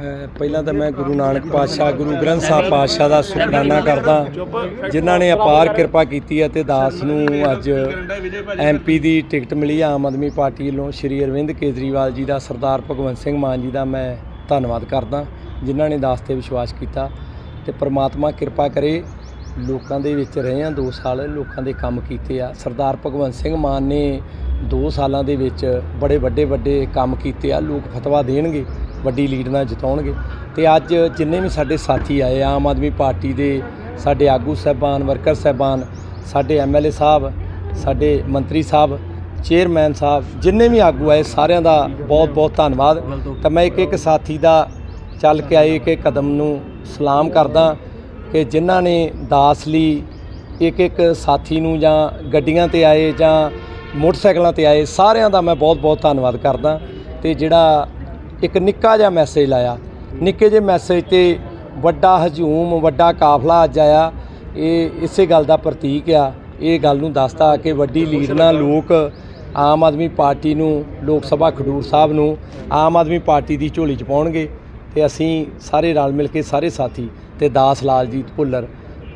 ਪਹਿਲਾਂ ਤਾਂ ਮੈਂ ਗੁਰੂ ਨਾਨਕ ਪਾਤਸ਼ਾਹ, ਗੁਰੂ ਗ੍ਰੰਥ ਸਾਹਿਬ ਪਾਤਸ਼ਾਹ ਦਾ ਸ਼ੁਕਰਾਨਾ ਕਰਦਾ, ਜਿਨ੍ਹਾਂ ਨੇ ਅਪਾਰ ਕਿਰਪਾ ਕੀਤੀ ਹੈ ਤੇ ਦਾਸ ਨੂੰ ਅੱਜ ਐਮਪੀ ਦੀ ਟਿਕਟ ਮਿਲੀ। ਆਮ ਆਦਮੀ ਪਾਰਟੀ ਵੱਲੋਂ ਸ਼੍ਰੀ ਅਰਵਿੰਦ ਕੇਜਰੀਵਾਲ ਜੀ ਦਾ ਸਰਦਾਰ ਭਗਵੰਤ ਸਿੰਘ ਮਾਨ ਜੀ ਦਾ ਮੈਂ ਧੰਨਵਾਦ ਕਰਦਾ, ਜਿਨ੍ਹਾਂ ਨੇ ਦਾਸ ਤੇ ਵਿਸ਼ਵਾਸ ਕੀਤਾ ਤੇ ਪ੍ਰਮਾਤਮਾ ਕਿਰਪਾ ਕਰੇ ਲੋਕਾਂ ਦੇ ਵਿੱਚ ਰਹੇ ਆ 2 ਸਾਲ ਲੋਕਾਂ ਦੇ ਕੰਮ ਕੀਤੇ ਆ। ਸਰਦਾਰ ਭਗਵੰਤ ਸਿੰਘ ਮਾਨ ਨੇ 2 ਸਾਲਾਂ ਦੇ ਵਿੱਚ ਬੜੇ ਵੱਡੇ ਵੱਡੇ ਕੰਮ ਕੀਤੇ ਆ। ਲੋਕ ਫਤਵਾ ਦੇਣਗੇ। ਵੱਡੀ ਲੀਡ ਨਾਲ ਜਿਤਾਉਣਗੇ। ਤੇ ਅੱਜ ਜਿੰਨੇ ਵੀ ਸਾਡੇ ਸਾਥੀ ਆਏ, ਆਮ ਆਦਮੀ ਪਾਰਟੀ ਦੇ ਸਾਡੇ ਆਗੂ ਸਾਹਿਬਾਨ, ਵਰਕਰ ਸਾਹਿਬਾਨ, ਸਾਡੇ ਐਮਐਲਏ ਸਾਹਿਬ, ਸਾਡੇ ਮੰਤਰੀ ਸਾਹਿਬ, ਚੇਅਰਮੈਨ ਸਾਹਿਬ, ਜਿੰਨੇ ਵੀ ਆਗੂ ਆਏ, ਸਾਰਿਆਂ ਦਾ ਬਹੁਤ ਬਹੁਤ ਧੰਨਵਾਦ। ਤਾਂ ਮੈਂ ਇੱਕ ਇੱਕ ਸਾਥੀ ਦਾ ਚੱਲ ਕੇ ਆਏ ਇੱਕ ਕਦਮ ਨੂੰ ਸਲਾਮ ਕਰਦਾ ਕਿ ਜਿਨ੍ਹਾਂ ਨੇ ਦਾਸ ਲਈ ਇੱਕ ਇੱਕ ਸਾਥੀ ਨੂੰ ਜਾਂ ਗੱਡੀਆਂ ਤੇ ਆਏ ਜਾਂ ਮੋਟਰਸਾਈਕਲਾਂ ਤੇ ਆਏ, ਸਾਰਿਆਂ ਦਾ ਮੈਂ ਬਹੁਤ ਬਹੁਤ ਧੰਨਵਾਦ ਕਰਦਾ। ਤੇ ਜਿਹੜਾ ਇੱਕ ਨਿੱਕਾ ਜਿਹਾ ਮੈਸੇਜ ਲਾਇਆ। ਨਿੱਕੇ ਜਿਹੇ ਮੈਸੇਜ ਤੇ ਵੱਡਾ ਹਜੂਮ, ਵੱਡਾ ਕਾਫਲਾ ਅੱਜ ਆਇਆ। ਇਹ ਇਸੇ ਗੱਲ ਦਾ ਪ੍ਰਤੀਕ ਆ। ਇਹ ਗੱਲ ਨੂੰ ਦੱਸਦਾ ਕਿ ਵੱਡੀ ਲੀਡ ਨਾਲ ਲੋਕ ਆਮ ਆਦਮੀ ਪਾਰਟੀ ਨੂੰ, ਲੋਕ ਸਭਾ ਖਡੂਰ ਸਾਹਿਬ ਨੂੰ ਆਮ ਆਦਮੀ ਪਾਰਟੀ ਦੀ ਝੋਲੀ ਚ ਪਾਉਣਗੇ ਤੇ ਅਸੀਂ ਸਾਰੇ ਰਲ ਮਿਲ ਕੇ ਸਾਰੇ ਸਾਥੀ ਤੇ ਦਾਸ ਲਾਲਜੀਤ ਭੁੱਲਰ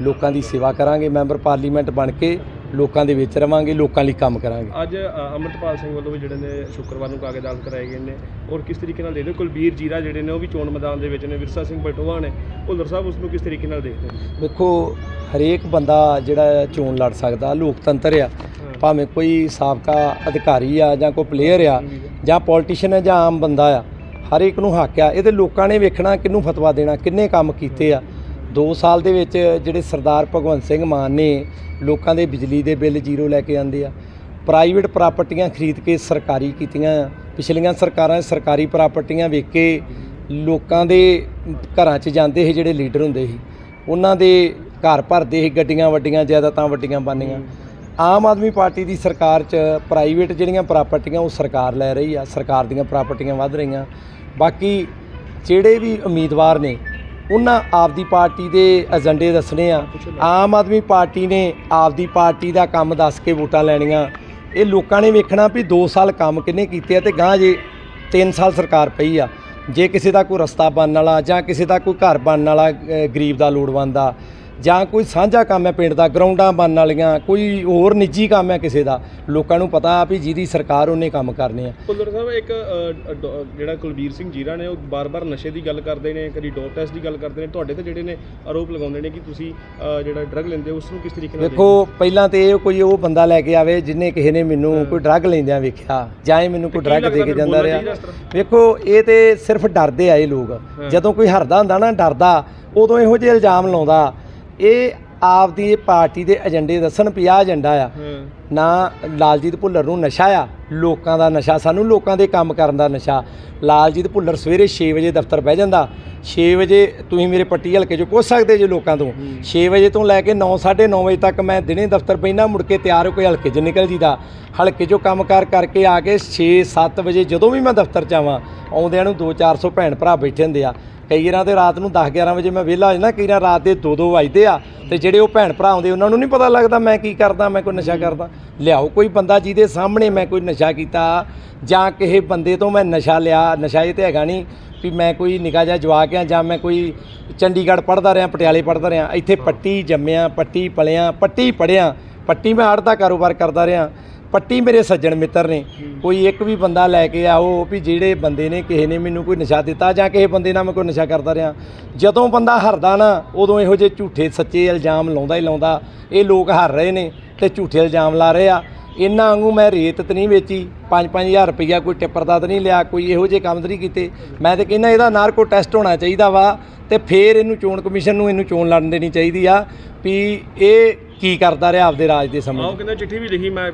ਲੋਕਾਂ ਦੀ ਸੇਵਾ ਕਰਾਂਗੇ, ਮੈਂਬਰ ਪਾਰਲੀਮੈਂਟ ਬਣ ਕੇ। ਲੋਕਾਂ ਦੇ ਵਿੱਚ ਰਵਾਂਗੇ ਲੋਕਾਂ ਲਈ ਕੰਮ ਕਰਾਂਗੇ। ਅੱਜ ਅ, ਅੰਮ੍ਰਿਤਪਾਲ ਸਿੰਘ ਵੱਲੋਂ ਵੀ ਜਿਹੜੇ ਨੇ ਸ਼ੁੱਕਰਵਾਰ ਨੂੰ ਕਾਗਜ਼ ਦਾਖਲ ਕਰਾਏ ਗਏ ਨੇ। ਔਰ ਕਿਸ ਤਰੀਕੇ ਨਾਲ ਦੇਖਦੇ ਹੋ? ਕੁਲਬੀਰ ਜੀਰਾ ਜਿਹੜੇ ਨੇ ਉਹ ਵੀ ਚੋਣ ਮੈਦਾਨ ਦੇ ਵਿੱਚ ਨੇ ਵਿਰਸਾ ਸਿੰਘ ਬਟੋਆ ਨੇ। ਭੁੱਲਰ ਸਾਹਿਬ ਉਸ ਨੂੰ ਕਿਸ ਤਰੀਕੇ ਨਾਲ ਦੇਖਦੇ ਨੇ ਵੇਖੋ ਹਰੇਕ ਬੰਦਾ ਜਿਹੜਾ ਚੋਣ ਲੜ ਸਕਦਾ ਲੋਕਤੰਤਰ ਆ। ਭਾਵੇਂ ਕੋਈ ਸਾਬਕਾ ਅਧਿਕਾਰੀ ਆ ਜਾਂ ਕੋਈ ਪਲੇਅਰ ਆ ਜਾਂ ਪੋਲੀਟੀਸ਼ੀਅਨ ਹੈ ਜਾਂ ਆਮ ਬੰਦਾ ਆ ਹਰ ਇੱਕ ਨੂੰ ਹੱਕ ਆ ਇਹਦੇ ਲੋਕਾਂ ਨੇ ਵੇਖਣਾ ਕਿਹਨੂੰ ਫਤਵਾ ਦੇਣਾ ਕਿੰਨੇ ਕੰਮ ਕੀਤੇ ਆ। 2 ਸਾਲ ਦੇ ਵਿੱਚ ਜਿਹੜੇ ਸਰਦਾਰ ਭਗਵੰਤ ਸਿੰਘ ਮਾਨ ਨੇ ਲੋਕਾਂ ਦੇ ਬਿਜਲੀ ਦੇ ਬਿੱਲ ਜ਼ੀਰੋ ਲੈ ਕੇ ਆਂਦੇ ਆ, ਪ੍ਰਾਈਵੇਟ ਪ੍ਰਾਪਰਟੀਆਂ ਖਰੀਦ ਕੇ ਸਰਕਾਰੀ ਕੀਤੀਆਂ, ਪਿਛਲੀਆਂ ਸਰਕਾਰਾਂ ਸਰਕਾਰੀ ਪ੍ਰਾਪਰਟੀਆਂ ਵੇਚ ਕੇ ਲੋਕਾਂ ਦੇ ਘਰਾਂ 'ਚ ਜਾਂਦੇ ਸੀ ਜਿਹੜੇ ਲੀਡਰ ਹੁੰਦੇ ਸੀ, ਉਹਨਾਂ ਦੇ ਘਰ ਭਰਦੇ ਸੀ ਗੱਡੀਆਂ ਵੱਡੀਆਂ ਜਾਇਦਾਦਾਂ ਵੱਡੀਆਂ ਬਣੀਆਂ। ਆਮ ਆਦਮੀ ਪਾਰਟੀ ਦੀ ਸਰਕਾਰ 'ਚ ਪ੍ਰਾਈਵੇਟ ਜਿਹੜੀਆਂ ਪ੍ਰਾਪਰਟੀਆਂ ਉਹ ਸਰਕਾਰ ਲੈ ਰਹੀ ਆ, ਸਰਕਾਰ ਦੀਆਂ ਪ੍ਰਾਪਰਟੀਆਂ ਵੱਧ ਰਹੀਆਂ। ਬਾਕੀ ਜਿਹੜੇ ਵੀ ਉਮੀਦਵਾਰ ਨੇ ਉਹਨਾਂ ਆਪਦੀ ਪਾਰਟੀ ਦੇ ਏਜੰਡੇ ਦੱਸਣੇ ਆ। ਆਮ ਆਦਮੀ ਪਾਰਟੀ ਨੇ ਆਪਦੀ ਪਾਰਟੀ ਦਾ ਕੰਮ ਦੱਸ ਕੇ ਵੋਟਾਂ ਲੈਣੀਆਂ। ਇਹ ਲੋਕਾਂ ਨੇ ਵੇਖਣਾ ਵੀ 2 ਸਾਲ ਕੰਮ ਕਿੰਨੇ ਕੀਤੇ ਆ ਤੇ ਗਾਂ ਜੇ 3 ਸਾਲ ਸਰਕਾਰ ਪਈ ਆ। ਜੇ ਕਿਸੇ ਦਾ ਕੋਈ ਰਸਤਾ ਬਣਨ ਵਾਲਾ ਜਾਂ ਕਿਸੇ ਦਾ ਕੋਈ ਘਰ ਬਣਨ ਵਾਲਾ ਗਰੀਬ ਦਾ ਲੋੜਵੰਦ ਆ ਜਾਂ ਕੋਈ ਸਾਂਝਾ ਕੰਮ ਹੈ ਪਿੰਡ ਦਾ ਗਰਾਊਂਡਾਂ ਬਣਨ ਵਾਲੀਆਂ ਕੋਈ ਹੋਰ ਨਿੱਜੀ ਕੰਮ ਹੈ ਕਿਸੇ ਦਾ ਲੋਕਾਂ ਨੂੰ ਪਤਾ ਆ ਵੀ ਜਿਹਦੀ ਸਰਕਾਰ ਉਹਨੇ ਕੰਮ ਕਰਨੇ ਆ। ਭੁੱਲਰ ਸਾਹਿਬ ਇੱਕ ਜਿਹੜਾ ਕੁਲਬੀਰ ਸਿੰਘ ਜੀਰਾ ਨੇ ਉਹ ਬਾਰ-ਬਾਰ ਨਸ਼ੇ ਦੀ ਗੱਲ ਕਰਦੇ ਨੇ ਕਦੀ ਡੋਪ ਟੈਸਟ ਦੀ ਗੱਲ ਕਰਦੇ ਨੇ। ਤੁਹਾਡੇ ਤੇ ਜਿਹੜੇ ਨੇ ਆਰੋਪ ਲਗਾਉਂਦੇ ਨੇ ਕਿ ਤੁਸੀਂ ਜਿਹੜਾ ਡਰਗ ਲੈਂਦੇ ਹੋ ਉਸ ਨੂੰ ਕਿਸ ਤਰੀਕੇ ਨਾਲ ਵੇਖੋ ਪਹਿਲਾਂ ਤੇ ਇਹ ਕੋਈ ਉਹ ਬੰਦਾ ਲੈ ਕੇ ਆਵੇ ਜਿਨੇ ਕਿਸੇ ਨੇ ਮੈਨੂੰ ਕੋਈ ਡਰੱਗ ਲੈਂਦਿਆਂ ਵੇਖਿਆ ਜਾਂ ਇਹ ਮੈਨੂੰ ਕੋਈ ਡਰੱਗ ਦੇ ਕੇ ਜਾਂਦਾ ਰਿਹਾ? ਵੇਖੋ ਇਹ ਤੇ ਸਿਰਫ ਡਰਦੇ ਆ ਇਹ ਲੋਕ। ਜਦੋਂ ਕੋਈ ਹਰਦਾ ਹੁੰਦਾ ਨਾ ਡਰਦਾ ਉਦੋਂ ਇਹੋ ਜਿਹੇ ਇਲਜ਼ਾਮ ਲਾਉਂਦਾ ਇਹ ਆਪਦੀ ਪਾਰਟੀ ਦੇ ਏਜੰਡੇ ਦੱਸਣ ਆਹ ਏਜੰਡਾ ਆ। ਨਾ ਲਾਲਜੀਤ ਭੁੱਲਰ ਨੂੰ ਨਸ਼ਾ ਆ। ਲੋਕਾਂ ਦਾ ਨਸ਼ਾ ਸਾਨੂੰ ਲੋਕਾਂ ਦੇ ਕੰਮ ਕਰਨ ਦਾ ਨਸ਼ਾ। ਲਾਲਜੀਤ ਭੁੱਲਰ ਸਵੇਰੇ 6 ਵਜੇ ਦਫ਼ਤਰ ਬਹਿ ਜਾਂਦਾ। 6 ਵਜੇ ਤੁਸੀਂ ਮੇਰੇ ਪੱਟੀ ਹਲਕੇ 'ਚੋਂ ਪੁੱਛ ਸਕਦੇ ਜੇ ਲੋਕਾਂ ਤੋਂ। 6 ਵਜੇ ਤੋਂ ਲੈ ਕੇ 9 9:30 ਵਜੇ ਤੱਕ ਮੈਂ ਦਿਨੇ ਦਫ਼ਤਰ ਪੈਂਦਾ ਮੁੜ ਕੇ ਤਿਆਰ ਹੋ ਕੇ ਹਲਕੇ 'ਚ ਨਿਕਲ ਜੀਦਾ। ਹਲਕੇ 'ਚੋਂ ਕੰਮਕਾਰ ਕਰਕੇ ਆ ਕੇ 6 7 ਵਜੇ ਜਦੋਂ ਵੀ ਮੈਂ ਦਫ਼ਤਰ 'ਚ ਆਵਾਂ ਆਉਂਦਿਆਂ ਨੂੰ 2 400 ਭੈਣ ਭਰਾ ਬੈਠੇ ਹੁੰਦੇ ਆ। ਕਈ ਵਾਰਾਂ ਤੇ ਰਾਤ ਨੂੰ 10 11 ਵਜੇ ਮੈਂ ਵਿਹਲਾ ਹੋ ਜਾਂਦਾ, ਕਈ ਵਾਰ ਰਾਤ ਦੇ 2 2 ਵਜਦੇ ਆ ਤੇ ਜਿਹੜੇ ਉਹ ਭੈਣ ਭਰਾ ਆਉਂਦੇ ਉਹਨਾਂ ਨੂੰ ਨਹੀਂ ਪਤਾ ਲੱਗਦਾ ਮੈਂ ਕੀ ਕਰਦਾ, ਮੈਂ ਕੋਈ ਨਸ਼ਾ ਕਰਦਾ। ਲਿਆਓ, ਕੋਈ ਬੰਦਾ ਜਿਹਦੇ ਸਾਹਮਣੇ ਮੈਂ ਕੋਈ ਨਸ਼ਾ ਕੀਤਾ ਜਾਂ ਕਿਸੇ ਬੰਦੇ ਤੋਂ ਮੈਂ ਨਸ਼ਾ ਲਿਆ, ਨਸ਼ਾ ਇਹ ਤੇ ਹੈਗਾ ਨਹੀਂ ਵੀ ਮੈਂ ਕੋਈ ਨਿਕਾ ਜਿਹਾ ਜਵਾਕ ਆ ਜਾਂ ਮੈਂ ਕੋਈ ਚੰਡੀਗੜ੍ਹ ਪੜ੍ਹਦਾ ਰਿਹਾ, ਪਟਿਆਲੇ ਪੜ੍ਹਦਾ ਰਿਹਾ, ਇੱਥੇ ਪੱਟੀ ਜੰਮਿਆ, ਪੱਟੀ ਪਲਿਆ, ਪੱਟੀ ਪੜਿਆ ਪੱਟੀ ਮੈਂ ਆੜ ਦਾ ਕਾਰੋਬਾਰ ਕਰਦਾ ਰਿਹਾ। ਪੱਟੀ ਮੇਰੇ ਸੱਜਣ ਮਿੱਤਰ ਨੇ। ਕੋਈ ਇੱਕ ਵੀ ਬੰਦਾ ਲੈ ਕੇ ਆਓ ਵੀ ਜਿਹੜੇ ਬੰਦੇ ਨੇ ਕਿਸੇ ਨੇ ਮੈਨੂੰ ਕੋਈ ਨਸ਼ਾ ਦਿੱਤਾ ਜਾਂ ਕਿਸੇ ਬੰਦੇ ਨਾਲ ਮੈਂ ਕੋਈ ਨਸ਼ਾ ਕਰਦਾ ਰਿਹਾ। ਜਦੋਂ ਬੰਦਾ ਹਰਦਾ ਨਾ ਉਦੋਂ ਇਹੋ ਜਿਹੇ ਝੂਠੇ ਸੱਚੇ ਇਲਜ਼ਾਮ ਲਾਉਂਦਾ ਹੀ ਲਾਉਂਦਾ। ਇਹ ਲੋਕ ਹਰ ਰਹੇ ਨੇ ਤੇ ਝੂਠੇ ਇਲਜ਼ਾਮ ਲਾ ਰਹੇ ਆ। ਇਹਨਾਂ ਵਾਂਗੂ ਮੈਂ ਰੇਤ ਤੇ ਨਹੀਂ ਵੇਚੀ। 5-5000 ਰੁਪਈਆ ਕੋਈ ਟਿੱਪਰ ਦਾ ਤਾਂ ਨਹੀਂ ਲਿਆ ਕੋਈ ਇਹੋ ਜਿਹੇ ਕੰਮ ਤਾਂ ਨਹੀਂ ਕੀਤੇ। ਮੈਂ ਤੇ ਕਹਿੰਦਾ ਇਹਦਾ ਨਾਰਕੋ ਟੈਸਟ ਹੋਣਾ ਚਾਹੀਦਾ ਵਾ ਤੇ ਫੇਰ ਇਹਨੂੰ ਚੋਣ ਕਮਿਸ਼ਨ ਨੂੰ ਇਹਨੂੰ ਚੋਣ ਲੜਨ ਦੇਣੀ ਚਾਹੀਦੀ ਆ ਵੀ ਇਹ ਕੀ ਕਰਦਾ ਰਿਹਾ ਆਪਦੇ ਰਾਜ ਦੇ ਸਮੇਂ ਆਓ ਕਹਿੰਦਾ ਚਿੱਠੀ ਵੀ ਲਿਖੀ ਮੈਂ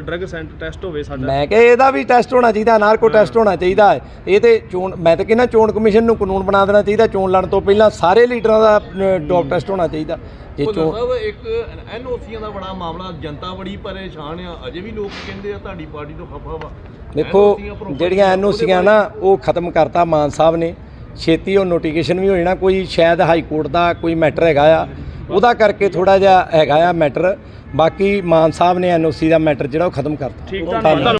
ਡਰਗ ਸੈਂਟਰ ਟੈਸਟ ਹੋਵੇ ਸਾਡਾ। ਮੈਂ ਕਿਹਾ ਇਹਦਾ ਵੀ ਟੈਸਟ ਹੋਣਾ ਚਾਹੀਦਾ ਨਾਰਕੋ ਟੈਸਟ ਹੋਣਾ ਚਾਹੀਦਾ। ਇਹ ਤੇ ਚੋਣ ਮੈਂ ਤਾਂ ਕਹਿੰਦਾ ਚੋਣ ਕਮਿਸ਼ਨ ਨੂੰ ਕਾਨੂੰਨ ਬਣਾ ਦੇਣਾ ਚਾਹੀਦਾ ਚੋਣ ਲੜਨ ਤੋਂ ਪਹਿਲਾਂ ਸਾਰੇ ਲੀਡਰਾਂ ਦਾ ਡੋਪ ਟੈਸਟ ਹੋਣਾ ਚਾਹੀਦਾ। ਜੇ ਚੋਣ ਸਾਹਿਬ ਇੱਕ ਐਨਓਸੀਆਂ ਦਾ ਬੜਾ ਮਾਮਲਾ ਜਨਤਾ ਬੜੀ ਪਰੇਸ਼ਾਨ ਆ। ਅਜੇ ਵੀ ਲੋਕ ਕਹਿੰਦੇ ਆ ਤੁਹਾਡੀ ਪਾਰਟੀ ਤੋਂ ਖਫਾ ਵਾ। ਦੇਖੋ ਜਿਹੜੀਆਂ ਐਨਓਸੀਆਂ ਨਾ ਉਹ ਖਤਮ ਕਰਤਾ ਮਾਨ ਸਾਹਿਬ ਨੇ। ਛੇਤੀ ਉਹ ਨੋਟੀਫਿਕੇਸ਼ਨ ਵੀ ਹੋ ਜਾਣਾ ਕੋਈ ਸ਼ਾਇਦ ਹਾਈ ਕੋਰਟ ਦਾ ਕੋਈ ਮੈਟਰ ਹੈਗਾ ਆ। ਉਹਦਾ ਕਰਕੇ ਥੋੜਾ ਜਿਹਾ ਹੈਗਾ ਆ ਮੈਟਰ। ਬਾਕੀ ਮਾਨ ਸਾਹਿਬ ਨੇ ਐਨਓਸੀ ਦਾ ਮੈਟਰ ਜਿਹੜਾ ਉਹ ਖਤਮ ਕਰਤਾ। ਠੀਕ ਧੰਨਵਾਦ।